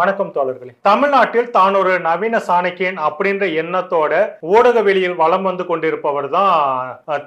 வணக்கம் தோழர்களே. தமிழ்நாட்டில் தான் ஒரு நவீன சாணக்கியன் அப்படின்ற எண்ணத்தோட ஊடக வெளியில் வலம் வந்து கொண்டிருப்பவர் தான்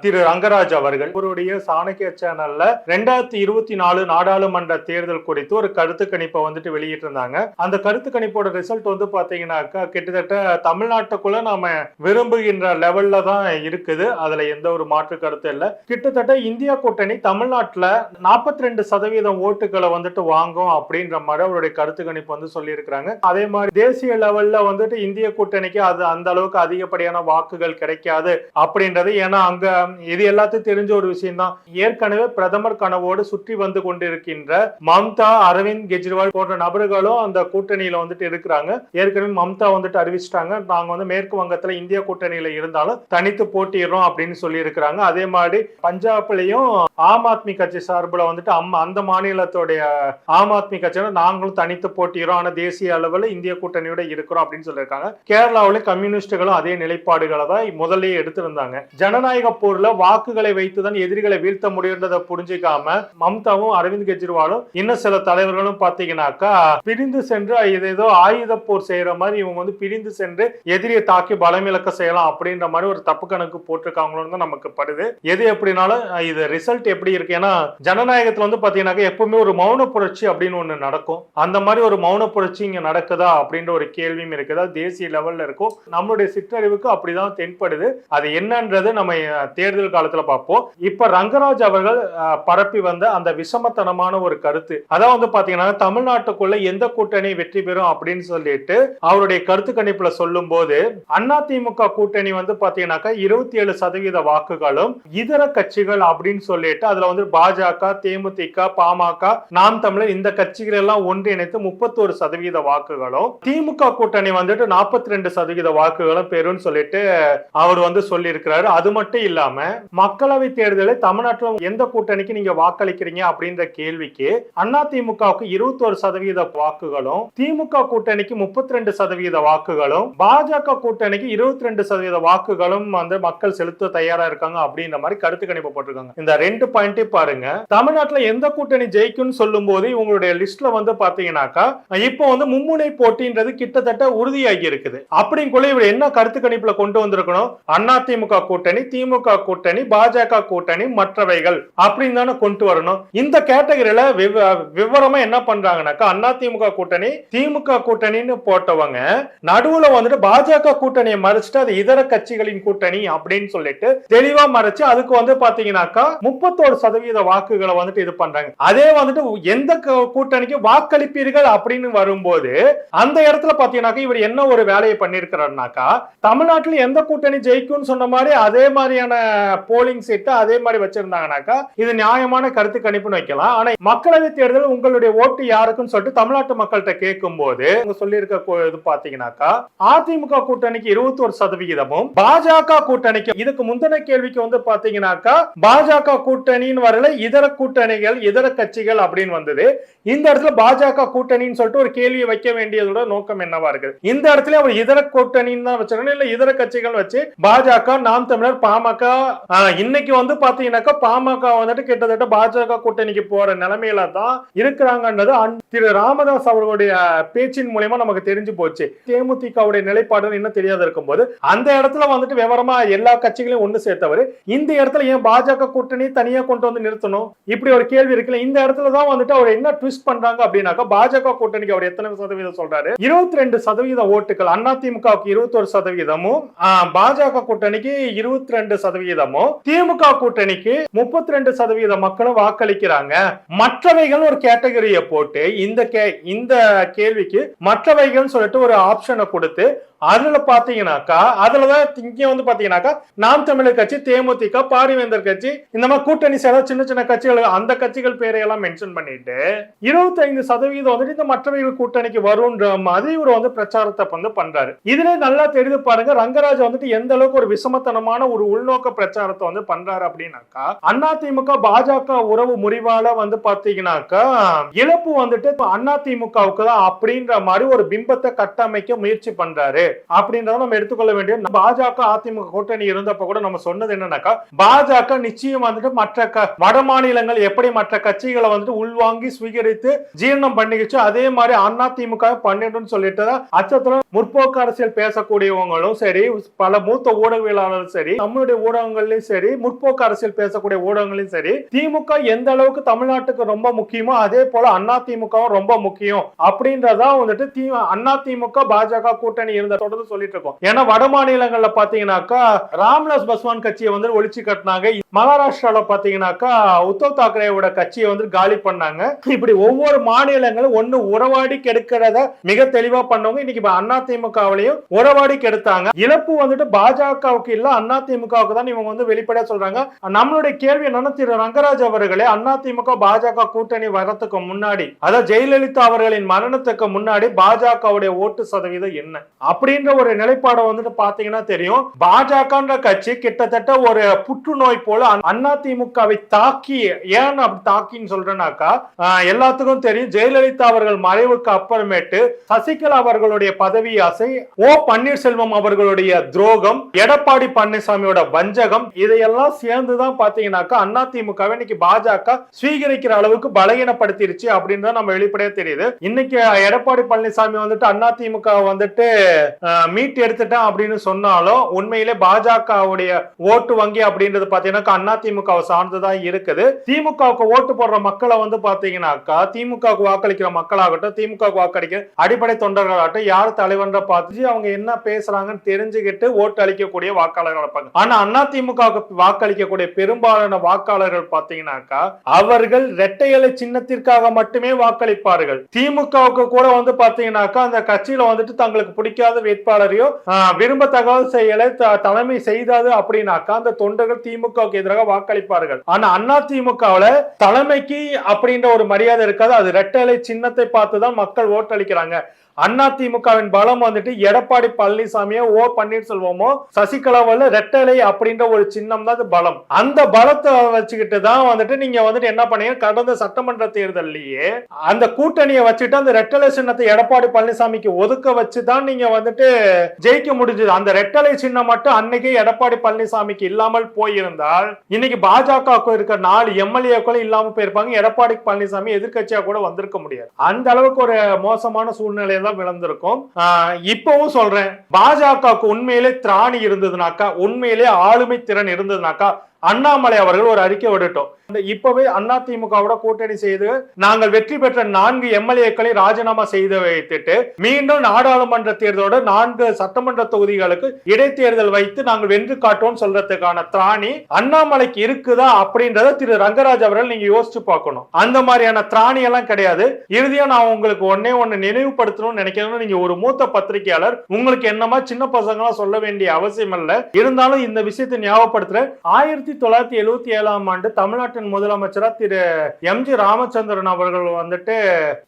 திரு ரங்கராஜ் அவர்கள். அவருடைய சாணக்கிய சேனல்ல ரெண்டாயிரத்தி இருபத்தி நாலு நாடாளுமன்ற தேர்தல் குறித்து ஒரு கருத்து கணிப்பை வந்துட்டு வெளியிட்டிருந்தாங்க. அந்த கருத்து கணிப்போட ரிசல்ட் வந்து பாத்தீங்கன்னாக்கா கிட்டத்தட்ட தமிழ்நாட்டுக்குள்ள நாம விரும்புகின்ற லெவல்ல தான் இருக்குது. அதுல எந்த ஒரு மாற்று கருத்து இல்லை. கிட்டத்தட்ட இந்தியா கூட்டணி தமிழ்நாட்டுல நாற்பத்தி ரெண்டு சதவீதம் ஓட்டுகளை வந்துட்டு வாங்கும் அப்படின்ற மாதிரி அவருடைய கருத்து கணிப்பு வந்து சொல்லியிருக்கிறாங்க. அதே மாதிரி தேசிய லெவல்ல வந்துட்டு இந்திய கூட்டணிக்கு அது அந்த அளவுக்கு அதிகப்படியான வாக்குகள் கிடைக்காது அப்படின்றது. ஏன்னா அங்க இது எல்லாத்தையும் தெரிஞ்ச ஒரு விஷயம் தான் ஏற்கனவே பிரதமர் கனவோடு சுற்றி வந்து கொண்டிருக்கின்ற மம்தா அரவிந்த் கெஜ்ரிவால் போன்ற நபர்களும் அந்த கூட்டணியில வந்துட்டு இருக்கிறாங்க. ஏற்கனவே மம்தா வந்துட்டு அறிவிச்சிட்டாங்க. நாங்க வந்து மேற்கு வங்கத்துல இந்திய கூட்டணியில இருந்தாலும் தனித்து போட்டிடுறோம் அப்படின்னு சொல்லி இருக்கிறாங்க அதே மாதிரி பஞ்சாப்லயும் ஆம் ஆத்மி கட்சி சார்பில் வந்துட்டு அம் அந்த மாநிலத்துடைய ஆம் ஆத்மி கட்சியில நாங்களும் தனித்து போட்டிடுறோம் ஆனா தேசிய அளவில் இந்திய கூட்டணியோட இருக்கிறோம் அப்படின்னு சொல்லியிருக்காங்க. கேரளாவில் கம்யூனிஸ்டுகளும் அதே நிலைப்பாடுகளை தான் முதல்லயே எடுத்திருந்தாங்க. ஜனநாயக போர்ல வாக்குகளை வைத்துதான் எதிரிகளை வீழ்த்த முடியுன்றதை புரிஞ்சுக்காம மம்தாவும் அரவிந்த் கெஜ்ரிவாலும் இன்னும் சில தலைவர்களும் பாத்தீங்கன்னாக்கா பிரிந்து சென்று ஏதோ ஆயுத போர் செய்யற மாதிரி இவங்க வந்து பிரிந்து சென்று எதிரியை தாக்கி பலமிழக்க செய்யலாம் அப்படின்ற மாதிரி ஒரு தப்பு கணக்கு போட்டிருக்காங்களோன்னு தான் நமக்கு படுது. எது எப்படினாலும் இது ரிசல்ட் எப்படி இருக்கு? ஏன்னா ஜனநாயகத்துல வந்து பாத்தீங்கன்னாக்கா எப்பவுமே ஒரு மௌன புரட்சி அப்படின்னு ஒண்ணு நடக்கும். அந்த மாதிரி ஒரு மௌன புரட்சி இங்க நடக்குதா அப்படின்ற ஒரு கேள்வியும் இருக்குதா. தேசிய லெவல்ல இருக்கும். நம்மளுடைய சிற்றறிவுக்கு அப்படிதான் தென்படுது. அது என்னன்றது நம்ம தேர்தல் காலத்துல பார்ப்போம். இப்ப ரங்கராஜ் அவர்கள் பரப்பி வந்த அந்த விஷமத்தனமான ஒரு கருத்து. அதான் வந்து பாத்தீங்கன்னா தமிழ்நாட்டுக்குள்ள எந்த கூட்டணி வெற்றி பெறும் அப்படின்னு சொல்லிட்டு அவருடைய கருத்து கணிப்புல சொல்லும் போது அதிமுக கூட்டணி வந்து பாத்தீங்கன்னாக்கா இருபத்தி ஏழு சதவீத வாக்குகளும் இதர கட்சிகள் அப்படின்னு சொல்லிட்டு அதுல வந்து பாஜக தேமுதிக பாமக நாம் தமிழர் இந்த கட்சிகள் எல்லாம் ஒன்றிணைத்து முப்பத்தோரு சதவீத வாக்குகளும். திமுக கூட்டணி வந்துட்டு நாற்பத்தி ரெண்டு சதவீத வாக்குகளும் பெறும்னு சொல்லிட்டு அவர் வந்து சொல்லியிருக்கிறாரு. அது மட்டும் இல்லாம மக்களவை தேர்தலில் தமிழ்நாட்டில் எந்த கூட்டணிக்கு நீங்க வாக்களிக்கிறீங்க அப்படின்ற கேள்விக்கு அண்ணா திமுக இருபத்தி இருபத்தோரு சதவீத வாக்குகளும் திமுக கூட்டணிக்கு முப்பத்தி ரெண்டு சதவீத வாக்குகளும் பாஜக கூட்டணிக்கு இருபத்தி ரெண்டு சதவீத வாக்குகளும் வந்து மக்கள் செலுத்த தயாரா இருக்காங்க அப்படின்ற மாதிரி கருத்து கணிப்பு போட்டிருக்காங்க. இந்த ரெண்டு பாயிண்டே பாருங்க. தமிழ்நாட்டுல எந்த கூட்டணி ஜெயிக்கும்னு சொல்லும் போது இவங்களுடைய லிஸ்ட்ல வந்து பாத்தீங்கன்னாக்கா இப்போ வந்து மும்முனை போட்டின்றது கிட்டத்தட்ட உறுதியாகி இருக்குது. அப்படிங்குள்ள இவர் என்ன கருத்து கணிப்புல கொண்டு வந்திருக்கணும்? அதிமுக கூட்டணி திமுக கூட்டணி பாஜக கூட்டணி மற்றவைகள் அப்படின்னு தானே கொண்டு வரணும். இந்த கேட்டகரியில விவரமா என்ன பண்றாங்கன்னாக்கா திமுக கூட்டணி திமுக கூட்டணின்னு போட்டவங்க நடுவுல வந்துட்டு பாஜக கூட்டணியை மறைச்சிட்டு அது இதர கட்சிகளின் கூட்டணி அப்படின்னு சொல்லிட்டு தெளிவா மறைச்சு அதுக்கு வந்து பாத்தீங்கன்னாக்கா முப்பத்தோரு சதவீத வாக்குகளை வந்துட்டு இது பண்றாங்க. அதே வந்துட்டு எந்த கூட்டணிக்கு வாக்களிப்பீர்கள் அப்படின்னு வரும்போது அந்த இடத்துல பாத்தீங்கன்னாக்கா இவர் என்ன ஒரு வேலையை பண்ணிருக்கிறாருனாக்கா தமிழ்நாட்டில் எந்த கூட்டணி ஜெயிக்கும்னு சொன்ன மாதிரி அதே மாதிரியான போலிங் சீட்டை அதே மாதிரி வச்சிருந்தாங்கனாக்கா இது நியாயமான கருத்து கணிப்புன்னு வைக்கலாம். ஆனா மக்களவை தேர்தல் உங்களுடைய ஓட்டு யாருக்குன்னு சொல்லிட்டு தமிழ்நாட்டு மக்கள்கிட்ட கேட்கும் போது அவங்க சொல்லியிருக்க இது பாத்தீங்கன்னாக்கா அதிமுக கூட்டணிக்கு இருபத்தி ஒரு சதவிகிதமும் பாஜக கூட்டணிக்கு இதுக்கு முந்தின கேள்விக்கு வந்து பாத்தீங்கன்னாக்கா பாஜக கூட்டணின்னு வரல இதர கூட்டணிகள் இதர கட்சிகள் அப்படின்னு வந்தது. இந்த இடத்துல பாஜக கூட்டணின்னு சொல்லிட்டு ஒரு கேள்வியை வைக்க வேண்டியதோட நோக்கம் என்னவா இருக்கு? இந்த இடத்துல அவர் இதர கூட்டணின்னு தான் வச்சிருக்கணும் இல்ல இதர கட்சிகள் வச்சு பாஜக நாம் தமிழர் பாமக இன்னைக்கு வந்து பாத்தீங்கன்னாக்கா பாமக வந்துட்டு கிட்டத்தட்ட பாஜக கூட்டணிக்கு போற நிலைமையில தான் இருக்கிறாங்கன்றது திரு ராமதாஸ் அவர்களுடைய பேச்சின் மூலியமா நமக்கு தெரிஞ்சு போச்சு. தேமுதிகவுடைய நிலைப்பாடு இன்னும் தெரியாத இருக்கும்போது அந்த இடத்துல வந்துட்டு விவரமா எல்லா கட்சிகளையும் ஒண்ணு சேர்த்தவர் இந்த இடத்துல ஏன் பாஜக கூட்டணி தனியா கொண்டு வந்து நிறுத்தணும்? இப்படி ஒரு கேள்வி இருக்குல்ல இந்த இடத்துல தான் வந்துட்டு அவர் என்ன ட்விஸ்ட் பண்றாங்க அப்படின்னாக்கா பாஜக கூட்டணிக்கு அவர் எத்தனை சதவீதம் சொல்றாரு? இருபத்தி ரெண்டு சதவீத ஓட்டுகள் அதிமுகவுக்கு இருபத்தொரு சதவீதமும் ஆஹ், பாஜக கூட்டணிக்கு இருபத்தி ரெண்டு சதவீதமும் திமுக கூட்டணிக்கு முப்பத்தி ரெண்டு சதவீத மக்களும் வாக்களிக்கிறாங்க. மற்றவைகள் ஒரு கேட்டகரியை போட்டு இந்த கே இந்த கேள்விக்கு மற்றவைகள் சொல்லிட்டு ஒரு ஆப்ஷனை கொடுத்து அதுல பாத்தீங்கன்னாக்கா அதுலதான் இங்க வந்து பாத்தீங்கன்னாக்கா நாம் தமிழர் கட்சி தேமுதிக பாரிவேந்தர் கட்சி இந்த மாதிரி கூட்டணி சேர சின்ன சின்ன கட்சிகள் அந்த கட்சிகள் பேரையெல்லாம் மென்ஷன் பண்ணிட்டு இருபத்தைந்து சதவீதம் வந்துட்டு இந்த மற்றவைகள் கூட்டணிக்கு வரும்ன்ற மாதிரி இவர் வந்து பிரச்சாரத்தை வந்து பண்றாரு. இதுல நல்லா தெரிந்து பாருங்க ரங்கராஜ் வந்துட்டு எந்த அளவுக்கு ஒரு விஷமத்தனமான ஒரு உள்நோக்க பிரச்சாரத்தை வந்து பண்றாரு அப்படின்னாக்கா அதிமுக பாஜக உறவு முறிவால வந்து பாத்தீங்கன்னாக்கா இழப்பு வந்துட்டு அண்ணா அதிமுகவுக்கு தான் அப்படின்ற மாதிரி ஒரு பிம்பத்தை கட்டமைக்க முயற்சி பண்றாரு. அப்படின்றத நம்ம எடுத்துக்கொள்ள வேண்டிய பாஜக அதிமுக கூட்டணி இருந்தப்ப கூட நம்ம சொன்னது என்னன்னாக்கா பாஜக நிச்சயம் வந்துட்டு மற்ற வட மாநிலங்கள் எப்படி மற்ற கட்சிகளை வந்துட்டு உள்வாங்கி சுவீகரித்து ஜீரணம் பண்ணிக்கிச்சு அதே மாதிரி அதிமுக பண்ணிடும்னு சொல்லிட்டு அச்சத்துல முற்போக்கு அரசியல் பேசக்கூடியவங்களும் சரி பல மூத்த ஊடகவியலாளரும் சரி நம்மளுடைய ஊடகங்கள்லயும் சரி முற்போக்கு அரசியல் பேசக்கூடிய ஊடகங்களையும் சரி திமுக எந்த அளவுக்கு தமிழ்நாட்டுக்கு ரொம்ப முக்கியமோ அதே போல அதிமுகவும் ரொம்ப முக்கியம் அப்படின்றதா வந்துட்டு அதிமுக பாஜக கூட்டணி இருந்த தொடர்ந்து சொல்லிட்டு இருக்கோம். ஏன்னா வட மாநிலங்கள்ல பாத்தீங்கன்னாக்கா ராம்விலாஸ் பஸ்வான் கட்சியை வந்து ஒழிச்சு கட்டினாங்க. மகாராஷ்டிரால பாத்தீங்கன்னாக்கா உத்தவ் தாக்கரேவோட கட்சியை வந்து காலி பண்ணாங்க. இப்படி ஒவ்வொரு மாநிலங்களும் ஒண்ணு உறவாடி கெடுக்கிறத மிக தெளிவா பண்ணவங்க இன்னைக்கு அதிமுகவிலையும் உறவாடி கெடுத்தாங்க. இழப்பு வந்துட்டு பாஜகவுக்கு இல்ல அதிமுகவுக்கு தான் இவங்க வந்து வெளிப்படையா சொல்றாங்க. நம்மளுடைய கேள்வி என்னன்னா திரு ரங்கராஜ் அவர்களே அதிமுக பாஜக கூட்டணி வரத்துக்கு முன்னாடி அதாவது ஜெயலலிதா அவர்களின் மரணத்துக்கு முன்னாடி பாஜகவுடைய ஓட்டு சதவீதம் என்ன? அப்படின்ற ஒரு நிலைப்பாடை வந்துட்டு பாத்தீங்கன்னா தெரியும். பாஜகன்ற கட்சி கிட்டத்தட்ட ஒரு புற்றுநோய் போல அதிமுகவை தாக்கி ஏன் அப்படி தாக்கின்னு சொல்றேன்னாக்கா எல்லாத்துக்கும் தெரியும். ஜெயலலிதா அவர்கள் மறைவுக்கு அப்புறமேட்டு சசிகலா அவர்களுடைய பதவி ஆசை ஓ பன்னீர்செல்வம் அவர்களுடைய துரோகம் எடப்பாடி பழனிசாமியோட வஞ்சகம் இதையெல்லாம் சேர்ந்துதான் பாத்தீங்கன்னாக்கா அதிமுகவை இன்னைக்கு பாஜக ஸ்வீகரிக்கிற அளவுக்கு பலகீனப்படுத்திருச்சு அப்படின்னு தான் நம்ம வெளிப்படையா தெரியுது. இன்னைக்கு எடப்பாடி பழனிசாமி வந்துட்டு அதிமுக வந்துட்டு மீட் எடுத்துட்டேன் அப்படின்னு சொன்னாலும் உண்மையிலே பாஜகவுடைய ஓட்டு வங்கி அப்படின்றது பாத்தீங்கன்னா அதிமுகவை சார்ந்துதான் இருக்குது. திமுகவுக்கு ஓட்டு போடுற மக்களை வந்து பாத்தீங்கன்னாக்கா திமுகவுக்கு வாக்களிக்கிற மக்களாகட்டும் திமுக வாக்களிக்கிற அடிப்படை தொண்டர்களாகட்டும் யார் தலைவன்ற பார்த்து அவங்க என்ன பேசுறாங்கன்னு தெரிஞ்சுக்கிட்டு ஓட்டு அளிக்கக்கூடிய வாக்காளர்கள் இருப்பாங்க. ஆனா திமுகவுக்கு வாக்களிக்கக்கூடிய பெரும்பாலான வாக்காளர்கள் பாத்தீங்கன்னாக்கா அவர்கள் இரட்டை இலை சின்னத்திற்காக மட்டுமே வாக்களிப்பார்கள். திமுகவுக்கு கூட வந்து பாத்தீங்கன்னாக்கா அந்த கட்சியில வந்துட்டு தங்களுக்கு பிடிக்காத வேட்பாளரையோ ஆஹ், விரும்பத்தகாத செயலை த- தலைமை செய்தாது அப்படின்னாக்கா அந்த தொண்டர்கள் திமுகவுக்கு எதிராக வாக்களிப்பார்கள். ஆனா அண்ணா திமுகவுல தலைமைக்கு அப்படின்ற ஒரு மரியாதை இருக்காது. அது ரெட்டலை இலை சின்னத்தை பார்த்துதான் மக்கள் ஓட்டளிக்கிறாங்க. அண்ணா திமுகவின் பலம் வந்துட்டு எடப்பாடி பழனிசாமியோ ஓ பன்னீர்செல்வமோ சசிகலாவில் ரெட்டலை அப்படின்ற ஒரு சின்னம் தான் அது பலம். அந்த பலத்தை வச்சுக்கிட்டு தான் வந்துட்டு நீங்க வந்துட்டு என்ன பண்ணீங்க? கடந்த சட்டமன்ற தேர்தல்லையே அந்த கூட்டணியை வச்சுட்டு அந்த ரெட்டலை சின்னத்தை எடப்பாடி பழனிசாமிக்கு ஒதுக்க வச்சு தான் நீங்க வந்துட்டு ஜெயிக்க முடிஞ்சது. அந்த ரெட்டலை சின்னம் மட்டும் அன்னைக்கே எடப்பாடி பழனிசாமிக்கு இல்லாமல் போயிருந்தால் இன்னைக்கு பாஜக இருக்க நாலு எம்எல்ஏக்களும் இல்லாம போயிருப்பாங்க. எடப்பாடி பழனிசாமி எதிர்கட்சியா கூட வந்திருக்க முடியாது. அந்த அளவுக்கு ஒரு மோசமான சூழ்நிலை தான் விளந்திருக்கும். இப்பவும் சொல்றேன். பாஜகவுக்கு உண்மையிலே திராணி இருந்ததுனாக்கா உண்மையிலே ஆளுமை திறன் இருந்ததுனாக்கா அண்ணாமலை அவர்கள் ஒரு அறிக்கை விடட்டும் இந்த இப்பவே திமுகவோட கூட்டணி செய்து நாங்கள் வெற்றி பெற்ற நான்கு எம்எல்ஏக்களை ராஜினாமா செய்து வைத்துட்டு மீண்டும் நாடாளுமன்ற தேர்தலோட நான்கு சட்டமன்ற தொகுதிகளுக்கு இடைத்தேர்தல் வைத்து நாங்கள் வென்று காட்டோம் சொல்றதுக்கான திராணி அண்ணாமலைக்கு இருக்குதா அப்படின்றத திரு ரங்கராஜ் அவர்கள் நீங்க யோசிச்சு பார்க்கணும். அந்த மாதிரியான திராணி எல்லாம் கிடையாது. இறுதியா நான் உங்களுக்கு ஒன்னே ஒன்னு நினைவுபடுத்தணும்னு நினைக்கிறேன் நீங்க ஒரு மூத்த பத்திரிகையாளர் உங்களுக்கு என்னமா சின்ன பசங்களா சொல்ல வேண்டிய அவசியம் இல்ல. இருந்தாலும் இந்த விஷயத்தை ஞாபகப்படுத்துற ஆயிரத்தி ஆயிரத்தி தொள்ளாயிரத்தி எழுபத்தி ஏழாம் ஆண்டு தமிழ்நாட்டின் முதலமைச்சரா திரு எம் ஜி ராமச்சந்திரன் அவர்கள் வந்துட்டு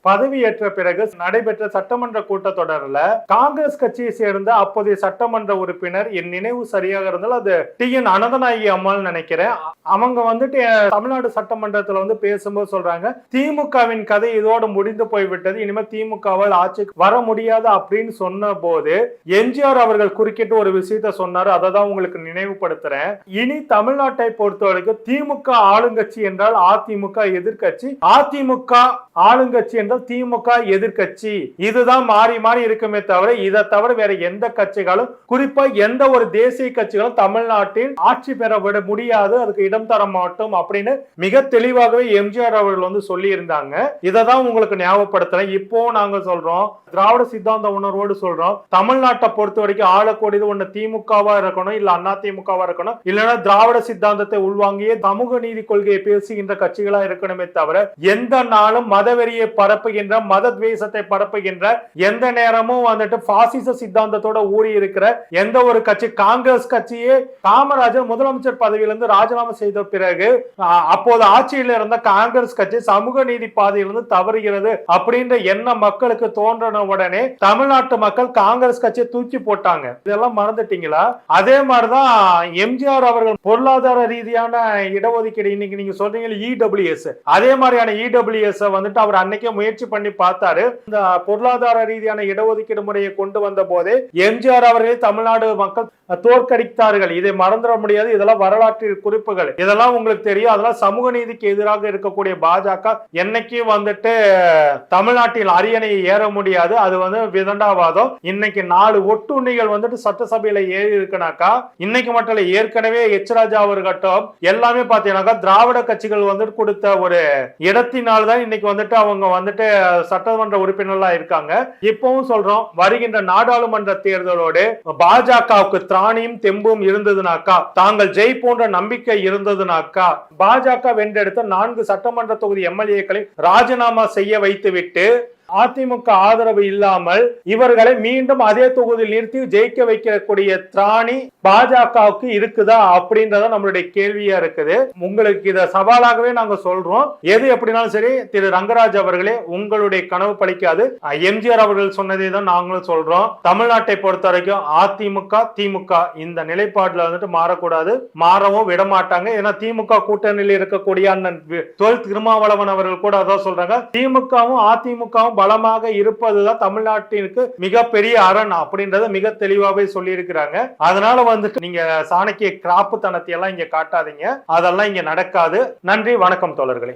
பதவியேற்ற பிறகு நடைபெற்ற சட்டமன்ற கூட்டத்தொடரில் காங்கிரஸ் கட்சியை சேர்ந்த அப்போதைய சட்டமன்ற உறுப்பினர் என் நினைவு சரியாக இருந்தால் அது டி என் அனந்தநாயகி அம்மாள் நினைக்கிறேன். அவங்க வந்துட்டு தமிழ்நாடு சட்டமன்றத்தில் வந்து பேசும்போது சொல்றாங்க திமுகவின் கதை இதோடு முடிந்து போய்விட்டது. இனிமேல் திமுகவால் ஆட்சிக்கு வர முடியாது அப்படின்னு சொன்ன போது எம்ஜிஆர் அவர்கள் குறுக்கிட்டு ஒரு விஷயத்த சொன்னார். அதை தான் உங்களுக்கு நினைவுபடுத்துறேன். இனி தமிழ்நாட்டு பொறுத்த வரைக்கும் திமுக ஆளுங்கட்சி என்றால் அதிமுக எதிர்கட்சி அதிமுக ஆளுங்கட்சி என்றால் திமுக எதிர்கட்சி இதுதான் மாறி மாறி இருக்குமே தவிர இதை தவிர வேற எந்த கட்சிகளும் குறிப்பா எந்த ஒரு தேசிய கட்சிகளும் தமிழ்நாட்டில் ஆட்சி பெற விட முடியாது. அதுக்கு இடம் தர மாட்டோம் அப்படின்னு மிக தெளிவாகவே எம்ஜிஆர் அவர்கள் வந்து சொல்லி இருந்தாங்க இதை தான் உங்களுக்கு ஞாபகப்படுத்துறேன். இப்போ நாங்க சொல்றோம் திராவிட சித்தாந்த உணர்வோடு சொல்றோம் தமிழ்நாட்டை பொறுத்த வரைக்கும் ஆளக்கூடியது ஒண்ணு திமுகவா இருக்கணும் இல்ல அதிமுகவா இருக்கணும் இல்லைன்னா திராவிட சித்தாந்தத்தை உள்வாங்கிய சமூக நீதி கொள்கையை பேசுகின்ற கட்சிகளா இருக்கணுமே தவிர எந்த நாளும் மதவெறியை பரப்புகின்ற மத துவேஷத்தை பரப்புகின்ற எந்த நேரமும் வந்துட்டு பாசிச சித்தாந்தத்தோட ஊறி இருக்கிற எந்த ஒரு கட்சி காங்கிரஸ் கட்சியே காமராஜர் முதலமைச்சர் பதவியிலிருந்து ராஜினாமா செய்த பிறகு அப்போது ஆட்சியில் இருந்த காங்கிரஸ் கட்சி சமூக நீதி பாதையிலிருந்து தவறுகிறது அப்படின்ற எண்ணம் மக்களுக்கு தோன்றன உடனே தமிழ்நாட்டு மக்கள் காங்கிரஸ் கட்சியை தூக்கி போட்டாங்க. இதெல்லாம் மறந்துட்டீங்களா? அதே மாதிரிதான் எம்ஜிஆர் அவர்கள் பொருளாதார பொருளாதார ரீதியான இடஒதுக்கீடு இன்னைக்கு நீங்க சொல்றீங்க இடபிள்யூஎஸ் அதே மாதிரியான இடபிள்யூஎஸ் வந்துட்டு அவர் அன்னைக்கே முயற்சி பண்ணி பார்த்தாரு. இந்த பொருளாதார ரீதியான இடஒதுக்கீடு முறையை கொண்டு வந்த போதே எம்ஜிஆர் அவர்களே தமிழ்நாடு மக்கள் தோற்கடித்தார்கள். இதை மறந்துட முடியாது. இதெல்லாம் வரலாற்று குறிப்புகள். இதெல்லாம் உங்களுக்கு தெரியும். அதெல்லாம் சமூக நீதிக்கு எதிராக இருக்கக்கூடிய பாஜக என்னைக்கும் வந்துட்டு தமிழ்நாட்டில் அரியணையை ஏற முடியாது. அது வந்து விதண்டாவாதம். இன்னைக்கு நாலு ஒட்டுண்ணிகள் வந்துட்டு சட்டசபையில ஏறி இருக்குனாக்கா இன்னைக்கு மட்டும் ஏற்கனவே எச் ராஜா அவர்கட்டும் எல்லாமே பாத்தீங்கன்னாக்கா திராவிட கட்சிகள் வந்துட்டு கொடுத்த ஒரு இடத்தினால் தான் இன்னைக்கு வந்துட்டு அவங்க வந்துட்டு சட்டமன்ற உறுப்பினர்களா இருக்காங்க. இப்பவும் சொல்றோம் வருகின்ற நாடாளுமன்ற தேர்தலோடு பாஜகவுக்கு திராணியும் தெம்பும் இருந்ததுனாக்கா தாங்கள் ஜெய் போன்ற நம்பிக்கை இருந்ததுனாக்கா பாஜக வென்றெடுத்த நான்கு சட்டமன்ற தொகுதி எம்எல்ஏக்களை ராஜினாமா செய்ய வைத்துவிட்டு அதிமுக ஆதரவு இல்லாமல் இவர்களை மீண்டும் அதே தொகுதியில் நிறுத்தி ஜெயிக்க வைக்கக்கூடிய திராணி பாஜகவுக்கு இருக்குதா அப்படின்றத நம்மளுடைய கேள்வியா இருக்குது. உங்களுக்கு இதை சவாலாகவே நாங்க சொல்றோம். எது எப்படினாலும் சரி திரு ரங்கராஜ் அவர்களே உங்களுடைய கனவு பழிக்காது. எம்ஜிஆர் அவர்கள் சொன்னதே தான் நாங்களும் சொல்றோம். தமிழ்நாட்டை பொறுத்த வரைக்கும் அதிமுக திமுக இந்த நிலைப்பாடுல வந்துட்டு மாறக்கூடாது. மாறவும் விட மாட்டாங்க ஏன்னா திமுக கூட்டணியில் இருக்கக்கூடிய அண்ணன் வி- தொல் திருமாவளவன் அவர்கள் கூட அதான் சொல்றாங்க. திமுகவும் அதிமுகவும் பலமாக இருப்பதுதான் தமிழ்நாட்டிற்கு மிகப்பெரிய அரண் அப்படின்றத மிக தெளிவாவே சொல்லியிருக்கிறாங்க. அதனால வந்துட்டு நீங்க சாணக்கிய கிராப்பு தனத்தை எல்லாம் இங்க காட்டாதீங்க. அதெல்லாம் இங்க நடக்காது. நன்றி வணக்கம் தோழர்களே.